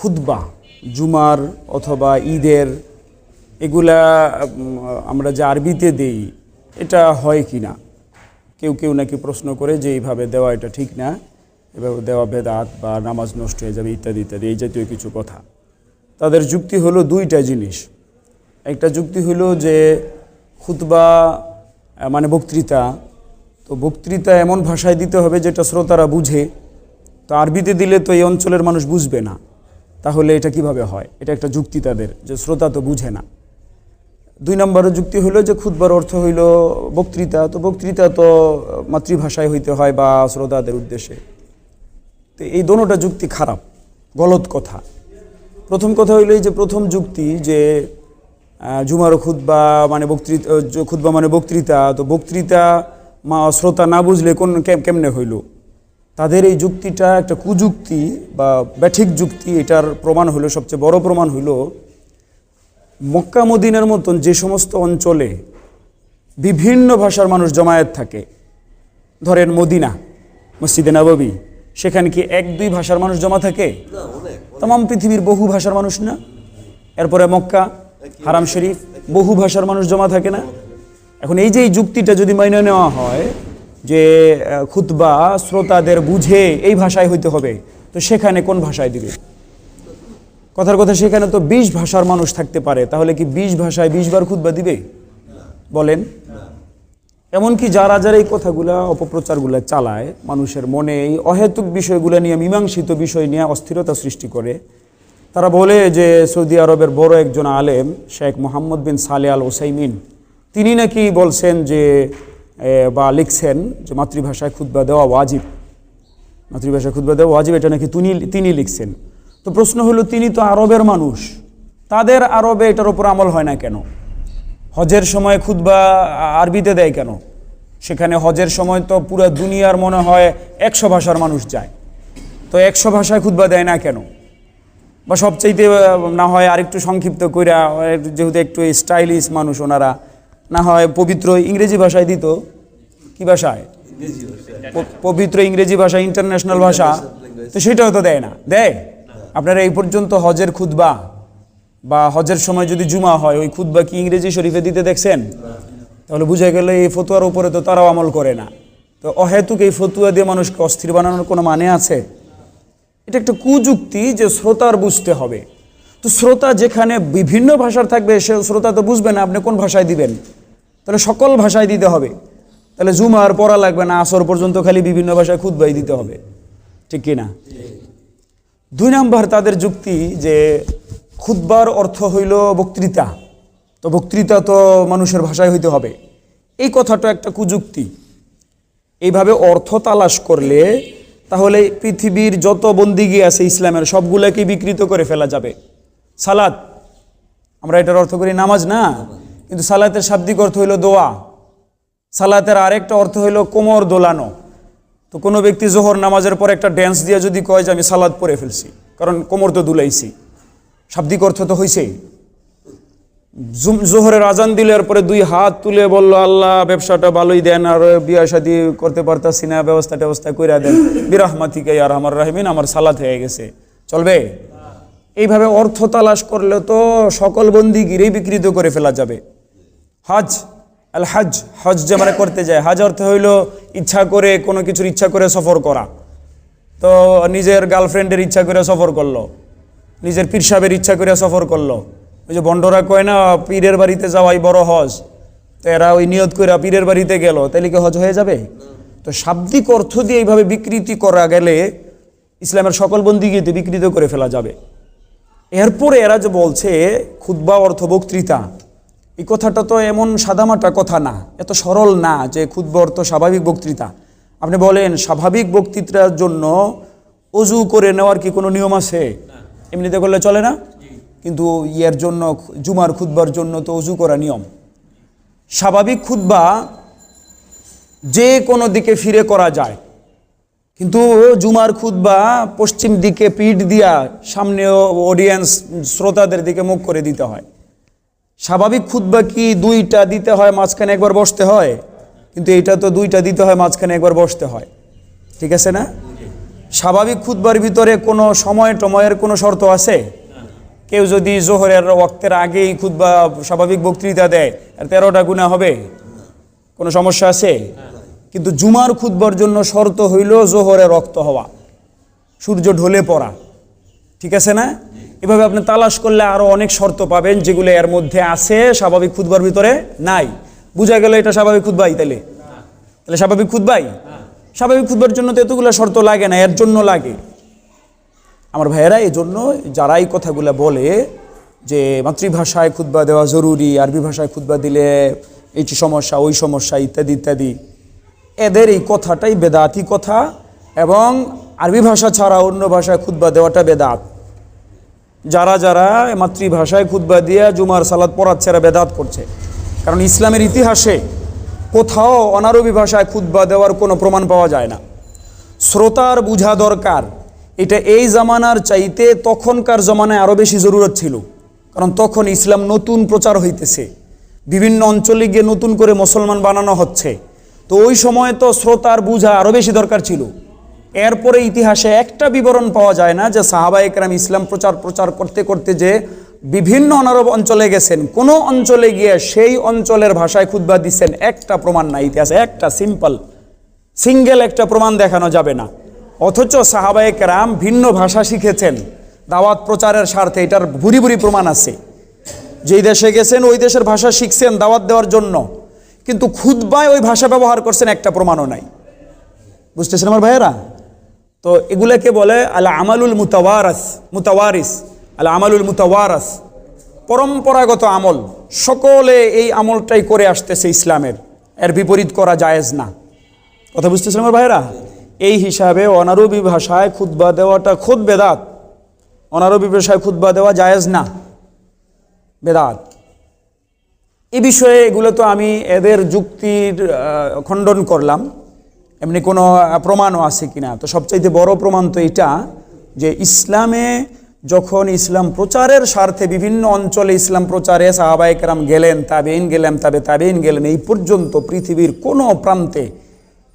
খুতবা, জুমার অথবা ঈদের, এগুলা আমরা যে আরবিতে দেই, এটা হয় কি না? কেউ কেউ নাকি প্রশ্ন করে যে এইভাবে দেওয়া এটা ঠিক না, এভাবে দেওয়া বেদাত বা নামাজ নষ্ট হয়ে যাবে ইত্যাদি ইত্যাদি, এই জাতীয় কিছু কথা। তাদের যুক্তি হলো দুইটা জিনিস। একটা যুক্তি হলো যে খুতবা মানে বক্তৃতা। তো বক্তৃতা এমন ভাষায় দিতে হবে যেটা শ্রোতারা বুঝে। তো আরবিতে দিলে তো এই অঞ্চলের মানুষ বুঝবে না। তাহলে এটা কীভাবে হয়? এটা একটা যুক্তি তাদের, যে শ্রোতা তো বুঝে না। দুই নম্বরের যুক্তি হলো যে খুদবার অর্থ হইল বক্তৃতা। তো বক্তৃতা তো মাতৃভাষায় হইতে হয় বা শ্রোতাদের উদ্দেশ্যে। তো এই দোনোটা যুক্তি খারাপ, গলত কথা। প্রথম কথা হইল এই যে প্রথম যুক্তি যে জুমার খুদ্া মানে বক্তৃতা খুদ্া মানে বক্তৃতা। তো বক্তৃতা মা, শ্রোতা না বুঝলে কোন কেমনে হইল? তাদের এই যুক্তিটা একটা কুযুক্তি বা ব্যাঠিক যুক্তি, এটার প্রমাণ হলো, সবচেয়ে বড় প্রমাণ হলো, মক্কা মদিনার মতন যে সমস্ত অঞ্চলে বিভিন্ন ভাষার মানুষ জমায়েত থাকে, ধরেন মদিনা, মসজিদে নববী, সেখানে কি এক, দুই ভাষার মানুষ জমা থাকে? তাম পৃথিবীর বহু ভাষার মানুষ না? এরপরে মক্কা, হারাম শরীফ, বহু ভাষার মানুষ জমা থাকে না? এখন এই যে এই যুক্তিটা যদি মাইনে নেওয়া হয় যে খুতবা শ্রোতাদের বুঝে এই ভাষায় হইতে হবে, তো সেখানে কোন ভাষায় দিবে? কথার কথা সেখানে তো বিশ ভাষার মানুষ থাকতে পারে, তাহলে কি বিশ ভাষায় বিশ বার খুতবা দিবে? বলেন। এমনকি যারা যারা এই কথাগুলা, অপপ্রচারগুলা চালায়, মানুষের মনে এই অহেতুক বিষয়গুলো নিয়ে, মীমাংসিত বিষয় নিয়ে অস্থিরতা সৃষ্টি করে, তারা বলে যে, সৌদি আরবের বড় একজন আলেম, শেখ মোহাম্মদ বিন সালে আল ওসাইমিন তিনি নাকি বলছেন যে বা লিখছেন যে মাতৃভাষায় খুতবা দেওয়া ওয়াজিব। মাতৃভাষায় খুতবা দেওয়া ওয়াজিব, এটা নাকি তিনি তিনি লিখছেন। তো প্রশ্ন হলো, তিনি তো আরবের মানুষ। তাদের আরবে এটার ওপর আমল হয় না কেন? হজের সময় খুতবা আরবিতে দেয় কেন? সেখানে হজের সময় তো পুরো দুনিয়ার মনে হয় একশো ভাষার মানুষ যায়। তো একশো ভাষায় খুতবা দেয় না কেন? বা সবচাইতে না হয় আরেকটু সংক্ষিপ্ত কইরা যেহেতু একটু স্টাইলিশ মানুষ ওনারা, না হয় পবিত্র ইংরেজি ভাষায় দিত কি ভাষায়? পবিত্র ইংরেজি ভাষা, ইন্টারন্যাশনাল ভাষা। তো সেটাও তো দেয় না। দেয়? আপনারা এই পর্যন্ত হজের খুতবা বা হজের সময় যদি জুমা হয়, ওই খুতবা কি ইংরেজি শরীফে দিতে দেখছেন? তাহলে বুঝা গেল এই ফতুয়ার উপরে তো তারাও আমল করে না। তো অহেতুক এই ফতুয়া দিয়ে মানুষকে অস্থির বানানোর কোনো মানে আছে? এটা একটা কুযুক্তি যে শ্রোতার বুঝতে হবে। তো শ্রোতা যেখানে বিভিন্ন ভাষার থাকবে, সে শ্রোতা তো বুঝবে না আপনি কোন ভাষায় দিবেন। তাহলে সকল ভাষায় দিতে হবে। তাহলে জুমার পড়া লাগবে না, আসর পর্যন্ত খালি বিভিন্ন ভাষায় খুদ্বাই দিতে হবে। ঠিক কি না দুই নম্বর তাদের যুক্তি যে খুদ্বার অর্থ হইল বক্তৃতা। তো বক্তৃতা তো মানুষের ভাষায় হইতে হবে। এই কথাটা একটা কুযুক্তি। এইভাবে অর্থ তালাশ করলে তাহলে পৃথিবীর যত বন্দিগি আছে ইসলামের সবগুলোকে বিকৃত করে ফেলা যাবে। সালাত। আমরা এটার অর্থ করি নামাজ না, কিন্তু সালাতের শাব্দিক অর্থ হইল দোয়া। সালাতের আরেকটা অর্থ হইল কোমর দোলানো। তো কোনো ব্যক্তি জোহর নামাজের পর একটা ড্যান্স দিয়ে যদি কয় যে আমি সালাদ পরে ফেলছি, কারণ কোমর তো দুলাইছি। শাব্দিক অর্থ তো হইছেই। জুম- জোহরের আজান দিলের পরে দুই হাত তুলে বলল, আল্লাহ, ব্যবসাটা ভালোই দেন, আর বিয়া শাদি করতে পারতাছি না, ব্যবস্থা ট্যবস্থা কইরা দেন। বিরাহমাতিকে আর আমার রাহমিন, আমার সালাত হয়ে গেছে। চলবে? এইভাবে অর্থ তালাশ করলে তো সকল বন্দিগিরেই বিকৃত করে ফেলা যাবে। হজ আল হজ হজ যে মানে করতে যায়। হজ অর্থ হইল ইচ্ছা করে কোনো কিছুর ইচ্ছা করে সফর করা। তো নিজের গার্লফ্রেন্ডের ইচ্ছা করে সফর করল। নিজের পীর সাহেবের ইচ্ছা করে সফর করল। ওই যে বন্ডরা কয় না, পীরের বাড়িতে যাওয়াই বড় হজ তো এরা ওই নিয়ত করে পীরের বাড়িতে গেল। তাহলে কি হজ হয়ে যাবে? তো শাব্দিক অর্থ দিয়ে এইভাবে বিকৃতি করা গেলে ইসলামের সকল বন্দিগিতে বিকৃত করে ফেলা যাবে। এরপরে এরা যে বলছে খুদ্া অর্থ বক্তৃতা। এই কথাটা তো এমন সাদামাটা কথা না, এত সরল না যে খুদ্া অর্থ স্বাভাবিক বক্তৃতা। আপনি বলেন, স্বাভাবিক বক্তৃতার জন্য অজু করে নেওয়ার কি কোনো নিয়ম আছে? এমনিতে করলে চলে না? কিন্তু ইয়ের জন্য, জুমার খুদ্বার জন্য তো অজু করা নিয়ম। স্বাভাবিক খুদ্া যে কোনো দিকে ফিরে করা যায়। কিন্তু জুমার খুদ্া পশ্চিম দিকে পিঠ দিয়া সামনে অডিয়েন্স শ্রোতাদের দিকে মুখ করে দিতে হয়। স্বাভাবিক খুদ্া কি দুইটা দিতে হয়, মাঝখানে একবার বসতে হয়? কিন্তু এটা তো দুইটা দিতে হয়, মাঝখানে একবার বসতে হয়। ঠিক আছে না? স্বাভাবিক খুতবার ভিতরে কোনো সময় টময়ের কোনো শর্ত আছে? কেউ যদি জোহরের ওয়াক্তের আগেই খুতবা স্বাভাবিক বক্তৃতা দেয় আর তেরোটা গুণা হবে? কোনো সমস্যা আছে? কিন্তু জুমার খুতবার জন্য শর্ত হইল জোহরে রক্ত হওয়া। সূর্য ঢলে পড়া। ঠিক আছে না? এভাবে আপনি তালাশ করলে আরও অনেক শর্ত পাবেন যেগুলো এর মধ্যে আছে, স্বাভাবিক খুতবার ভিতরে নাই। বুঝা গেল এটা স্বাভাবিক খুতবাই তাহলে তাহলে স্বাভাবিক খুতবাই? স্বাভাবিক খুতবার জন্য তো এতগুলো শর্ত লাগে না, এর জন্য লাগে। আমার ভাইয়েরা এই জন্য যারা এই কথাগুলো বলে যে মাতৃভাষায় খুতবা দেওয়া জরুরি, আরবি ভাষায় খুতবা দিলে এইটি সমস্যা, ওই সমস্যা, ইত্যাদি ইত্যাদি, এদের এই কথাটাই বেদাতি কথা এবং আরবি ভাষা ছাড়া অন্য ভাষায় খুতবা দেওয়াটা বেদাত। যারা যারা মাতৃভাষায় খুতবা দিয়া জুমার সালাদ পড়াচ্ছে এরা বেদাত করছে। কারণ ইসলামের ইতিহাসে কোথাও অনারবি ভাষায় খুতবা দেওয়ার কোনো প্রমাণ পাওয়া যায় না। শ্রোতার বুঝা দরকার। এটা এই জামানার চাইতে তখনকার জমানায় আরও বেশি জরুরত ছিল। কারণ তখন ইসলাম নতুন প্রচার হইতেছে। বিভিন্ন অঞ্চলে গিয়ে নতুন করে মুসলমান বানানো হচ্ছে। তো ওই সময় তো শ্রোতার বুঝা আরও বেশি দরকার ছিল। এরপরে ইতিহাসে একটা বিবরণ পাওয়া যায় না যে সাহাবা একরাম ইসলাম প্রচার প্রচার করতে করতে যে বিভিন্ন অনারব অঞ্চলে গেছেন, কোনো অঞ্চলে গিয়ে সেই অঞ্চলের ভাষায় খুদ্া দিচ্ছেন, একটা প্রমাণ নাই ইতিহাসে, একটা সিম্পল, সিঙ্গেল একটা প্রমাণ দেখানো যাবে না। অথচ সাহাবায়ে কেরাম ভিন্ন ভাষা শিখেছেন, দাওয়াত প্রচারের স্বার্থে, এটার ভুরি ভুরি প্রমাণ আছে। যেই দেশে গেছেন, ওই দেশের ভাষা শিখছেন দাওয়াত দেওয়ার জন্য, কিন্তু খুদ্বায় ওই ভাষা ব্যবহার করছেন, একটা প্রমাণও নাই। বুঝতেছেন আমার ভাইয়েরা? তো এগুলাকে বলে আলা আমালুল মুতাওয়ারাস, মুতাওয়ারিস আলা আমালুল মুতাওয়ারাস। পরম্পরাগত আমল, সকলে এই আমলটাই করে আসতেছে ইসলামের। এর বিপরীত করা জায়েজ না। কথা বুঝতেছেন আমার ভাইয়েরা? এই হিসাবে অনারবি ভাষায় খুতবা দেওয়াটা খুদ বেদাত। অনারবি ভাষায় খুতবা দেওয়া জায়েজ না। বেদাত। এ বিষয়ে এগুলো তো আমি এদের যুক্তির খণ্ডন করলাম। এমনি কোনো প্রমাণও আছে কিনা? তো সবচাইতে বড় প্রমাণ তো এটা যে ইসলামে যখন ইসলাম প্রচারের স্বার্থে বিভিন্ন অঞ্চলে ইসলাম প্রচারে সাহাবাইকরাম গেলেন তাবেইন গেলেন, তাবে তাবেইন গেলেন, এই পর্যন্ত পৃথিবীর কোনো প্রান্তে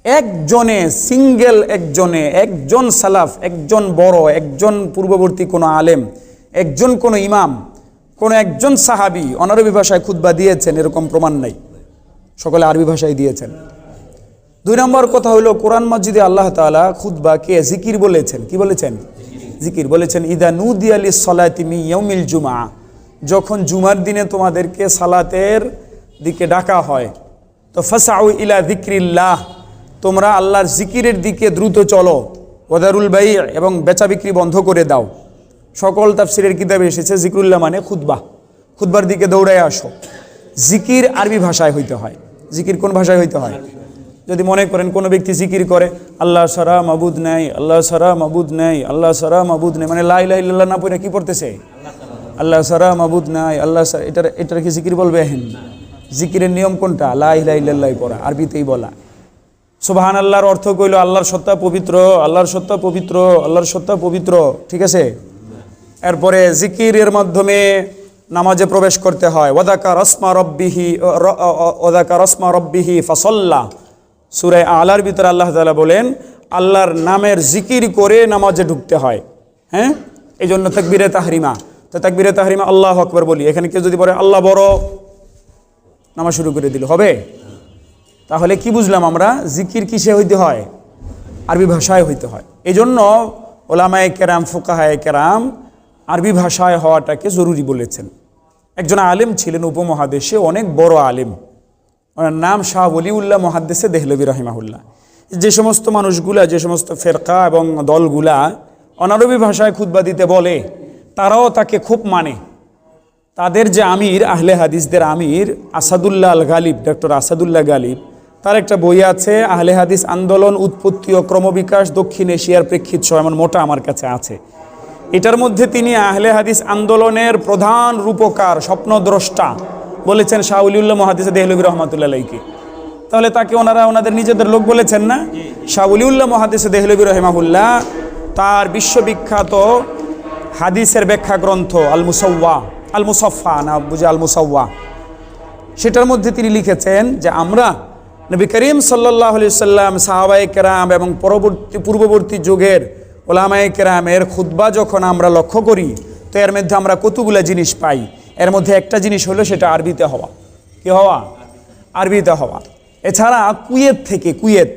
একজনে সিঙ্গেল একজনে, একজন সালাফ, একজন বড়, একজন পূর্ববর্তী কোনো আলেম, একজন কোনো ইমাম, কোনো একজন সাহাবি অনারবি ভাষায় খুতবা দিয়েছেন, এরকম প্রমাণ নাই। সকলে আরবি ভাষায় দিয়েছেন। দুই নম্বর কথা হলো, কোরআন মসজিদে আল্লাহ তাআলা খুতবাকে জিকির বলেছেন। কি বলেছেন? জিকির বলেছেন, ইদা নুদি আলী সলাতিমি ইয়মিল জুমা যখন জুমার দিনে তোমাদেরকে সালাতের দিকে ডাকা হয়, তো ফাসাউ ইলা দিক্রিল্লাহ তোমরা আল্লাহর জিকিরের দিকে দ্রুত চলো ওদারুল বাই এবং বেচা বিক্রি বন্ধ করে দাও। সকল তাফসিরের কিতাবে এসেছে জিকরুল্লাহ মানে খুতবা। খুতবার দিকে দৌড়ায় আসো। জিকির আরবি ভাষায় হইতে হয়। জিকির কোন ভাষায় হইতে হয়? যদি মনে করেন কোনো ব্যক্তি জিকির করে, আল্লাহ সারা মাবুদ নেই, আল্লাহ সারা মাবুদ নেই, আল্লাহ সারা মাবুদ নেই। মানে লাই লাই ইল্লাহ না পড়ে কি পড়তেছে? আল্লাহ সারা মাবুদ নাই, আল্লাহ এটার এটার কি জিকির বলবে? হেন জিকিরের নিয়ম কোনটা? লাই লাই ইল্লাহ পড়া, আরবিতেই বলা। সুবাহান আল্লাহর অর্থ কইল, আল্লাহর সত্তা পবিত্র, আল্লাহর সত্তা পবিত্র, আল্লাহর সত্তা পবিত্র। ঠিক আছে? এরপরে জিকিরের মাধ্যমে নামাজে প্রবেশ করতে হয়। ওদাকা রসমা রব্বিহি ওদাকা রসমা রব্বিহি ফাসল্লা। সুরে আলার ভিতরে আল্লাহ তালা বলেন, আল্লাহর নামের জিকির করে নামাজে ঢুকতে হয়। হ্যাঁ? এই জন্য তাকবিরে তাহরিমা। তো তাকবিরে তাহরিমা আল্লাহ আকবর বলি। এখানে কেউ যদি বলে, আল্লাহ বড় নামাজ শুরু করে দিল। হবে? তাহলে কি বুঝলাম আমরা? জিকির কিসে হইতে হয়? আরবি ভাষায় হইতে হয়। এই জন্য ওলামায় কেরাম, ফোকাহায় কেরাম আরবি ভাষায় হওয়াটাকে জরুরি বলেছেন। একজন আলেম ছিলেন, উপমহাদেশে অনেক বড় আলেম। ওনার নাম শাহ ওলিউল্লাহ মহাদ্দেশে দেহলবি রহিমাহুল্লাহ। যে সমস্ত মানুষগুলা, যে সমস্ত ফেরকা এবং দলগুলা অনারবি ভাষায় খুতবা দিতে বলে, তারাও তাকে খুব মানে। তাদের যে আমির, আহলে হাদিসদের আমির, আসাদুল্লাহ আল গালিব, ডক্টর আসাদুল্লাহ গালিব, তার একটা বই আছে, আহলে হাদিস আন্দোলন, উৎপত্তি ও ক্রমবিকাশ, দক্ষিণ এশিয়ার প্রেক্ষিত সহ এমন মোটা আমার কাছে আছে। এটার মধ্যে তিনি আহলে হাদিস আন্দোলনের প্রধান রূপকার, স্বপ্নদ্রষ্টা। বলেছেন শাহুলিউল্লাহ মহাদিস দেহলবি রহমাতুল্লাহকে তাহলে তাকে ওনারা ওনাদের নিজেদের লোক বলেছেন না? শাহুলিউল্লাহ মহাদিস দেহলবি রহমাহুল্লাহ তার বিশ্ববিখ্যাত হাদিসের ব্যাখ্যা গ্রন্থ আল মুসব্বা আল মুসফা না বুঝে আল মুসব্বা সেটার মধ্যে তিনি লিখেছেন যে আমরা নবী করিম সাল্লাহ সাল্লাম সাহাবাই কেরাম এবং পরবর্তী পূর্ববর্তী যুগের ওলামায়ে কেরামের খুতবা যখন আমরা লক্ষ্য করি তো এর মধ্যে আমরা কতগুলো জিনিস পাই? এর মধ্যে একটা জিনিস হলো সেটা আরবিতে হওয়া। কি হওয়া? আরবিতে হওয়া। এছাড়া কুয়েত থেকে, কুয়েত।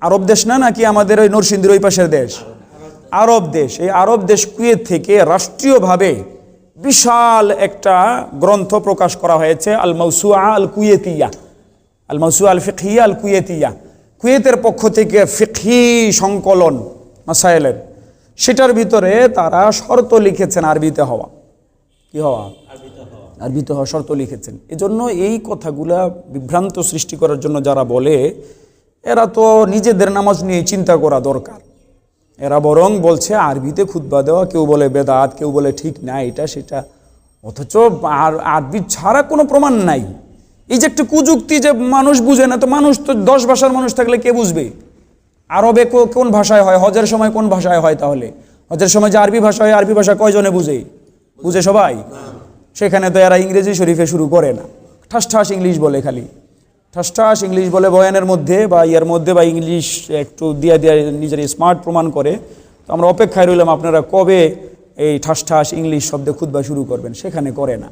আরব দেশ না, নাকি আমাদের ওই নরসিংদীর ওই পাশের দেশ? আরব দেশ। এই আরব দেশ কুয়েত থেকে রাষ্ট্রীয়ভাবে বিশাল একটা গ্রন্থ প্রকাশ করা হয়েছে আল মৌসুয়া আল কুয়েতিয়া আল মৌসুয়া আল ফিকহিয়া আল কুয়েতিয়া কুয়েতের পক্ষ থেকে ফিকহি সংকলন মাসাইলের সেটার ভিতরে তারা শর্ত লিখেছেন আরবিতে হওয়া। কি হওয়া? আরবিতে হওয়া শর্ত লিখেছেন। এজন্য এই কথাগুলা বিভ্রান্ত সৃষ্টি করার জন্য যারা বলে, এরা তো নিজেদের নামাজ নিয়ে চিন্তা করা দরকার। এরা বরং বলছে, আরবিতে খুতবা দেওয়া, কেউ বলে বেদাত, কেউ বলে ঠিক না, এটা সেটা। অথচ আর আরবি ছাড়া কোনো প্রমাণ নাই। এই যে একটা কুযুক্তি যে মানুষ বুঝে না, তো মানুষ তো দশ ভাষার মানুষ থাকলে কে বুঝবে? আরবে কোন ভাষায় হয়? হজের সময় কোন ভাষায় হয় তাহলে? হজের সময় যে আরবি ভাষা হয়, আরবি ভাষা কয়জনে বুঝে? বুঝে সবাই? সেখানে তো এরা ইংরেজি শরীফে শুরু করে না। ঠাস ঠাস ইংলিশ বলে খালি। ঠাস ঠাস ইংলিশ বলে বয়ানের মধ্যে বা ইয়ার মধ্যে বা ইংলিশ একটু দিয়া দিয়া নিজের স্মার্ট প্রমাণ করে। তো আমরা অপেক্ষায় রইলাম আপনারা কবে এই ঠাস ঠাস ইংলিশ শব্দে খুদবা শুরু করবেন, সেখানে করে না।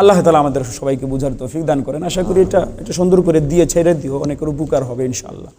আল্লাহ তালা আমাদের সবাইকে বুঝার তৌফিক দান করেন। আশা করি এটা এটা সুন্দর করে দিয়ে ছেড়ে দিও, অনেকের উপকার হবে ইনশাআল্লাহ।